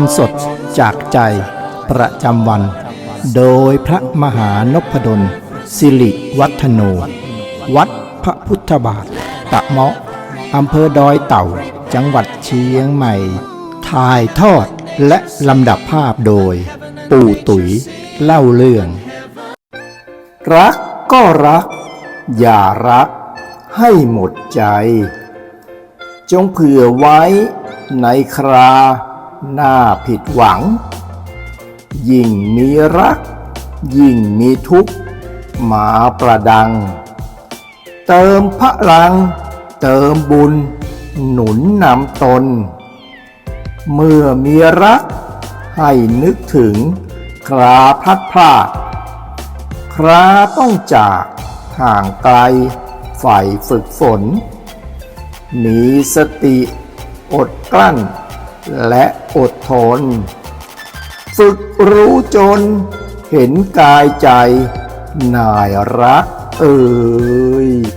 รสดจากใจประจำวัน โดยพระมหานพดล สิริวัฒโน วัดพระพุทธบาท ตะเมาะอำเภอดอยเต่า จังหวัดเชียงใหม่ ถ่ายทอดและลำดับภาพโดย ปู่ตุ๋ยเล่าเรื่อง รักก็รัก อย่ารักให้หมดใจ จงเผื่อไว้ในครา น้าผิดหวัง ยิ่งมีรัก ยิ่งมีทุกข์มาประดัง เติมพลัง เติมบุญ หนุนนำตน เมื่อมีรัก ให้นึกถึง คราพัดพรากคราต้องจากห่างไกลฝ่ายฝึกฝน มีสติอดกลั้น และอดทน ฝึกรู้จนเห็นกายใจนายรักเอ่ย